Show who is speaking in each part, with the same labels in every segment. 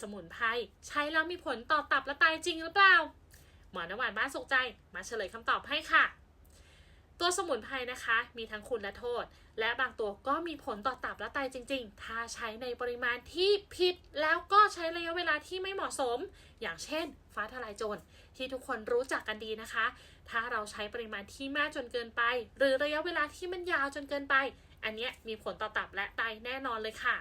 Speaker 1: สมุนไพรใช้แล้วมีผลต่อตับและไตจริงหรือเปล่า หมอนหวานบ้านสุขใจ มาเฉลยคำตอบให้ค่ะ ตัวสมุนไพรนะคะ มีทั้งคุณและโทษ และบางตัวก็มีผลต่อตับและไตจริง ๆ ถ้าใช้ในปริมาณที่ผิด แล้วก็ใช้ระยะเวลาที่ไม่เหมาะสม อย่างเช่น ฟ้าทลายโจรที่ทุกคนรู้จักกันดีนะคะ ถ้าเราใช้ปริมาณที่มากจนเกินไป หรือระยะเวลาที่มันยาวจนเกินไป อันเนี้ยมีผลต่อตับและไตแน่นอนเลยค่ะ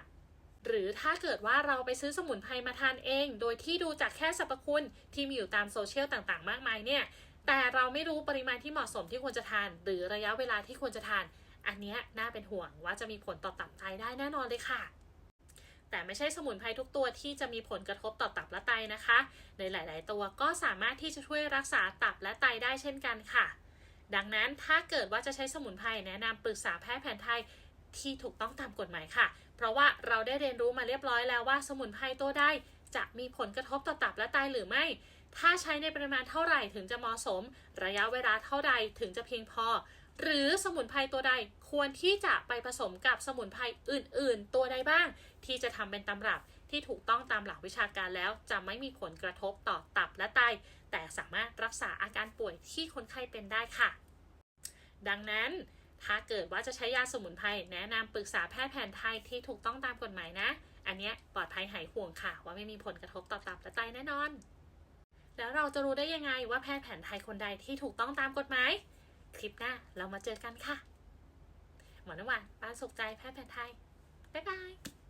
Speaker 1: หรือถ้าเกิดว่าเราไปซื้อสมุนไพรมาทานเอง โดยที่ดูจากแค่สรรพคุณที่มีอยู่ตามโซเชียลต่างๆ มากมายเนี่ย แต่เราไม่รู้ปริมาณที่เหมาะสมที่ควรจะทาน หรือระยะเวลาที่ควรจะทาน อันเนี้ยน่าเป็นห่วงว่าจะมีผลต่อตับไตได้แน่นอนเลยค่ะ แต่ไม่ใช่สมุนไพรทุกตัวที่จะมีผลกระทบต่อตับและไตนะคะ ในหลาย ๆ ตัวก็สามารถที่จะช่วยรักษาตับและไตได้เช่นกันค่ะ ดังนั้นถ้าเกิดว่าจะใช้สมุนไพรแนะนำปรึกษาแพทย์แผนไทยที่ถูกต้องตามกฎหมายค่ะ เพราะว่าเราได้เรียนรู้มาเรียบร้อยแล้วว่าสมุนไพรตัวใดจะมีผลกระทบต่อตับและไตหรือไม่ ถ้าใช้ในปริมาณเท่าไหร่ถึงจะเหมาะสม ระยะเวลาเท่าใดถึงจะเพียงพอ หรือสมุนไพรตัวใดควรที่จะไปผสมกับสมุนไพรอื่น ๆ ตัวใดบ้าง ที่จะทำเป็นตำรับที่ถูกต้องตามหลักวิชาการแล้ว จะไม่มีผลกระทบต่อตับและไต แต่สามารถรักษาอาการป่วยที่คนไข้เป็นได้ค่ะ ดังนั้น ถ้าเกิดว่าจะใช้ยาสมุนไพรแนะนำปรึกษาแพทย์แผนไทยที่ถูกต้องตามกฎหมายนะ อันเนี้ยปลอดภัยหายห่วงค่ะ ว่าไม่มีผลกระทบต่อตับและไตแน่นอน แล้วเราจะรู้ได้ยังไงว่าแพทย์แผนไทยคนใดที่ถูกต้องตามกฎหมาย คลิปหน้าเรามาเจอกันค่ะ หมอนวันปานสุขใจแพทย์แผนไทย บ๊ายบาย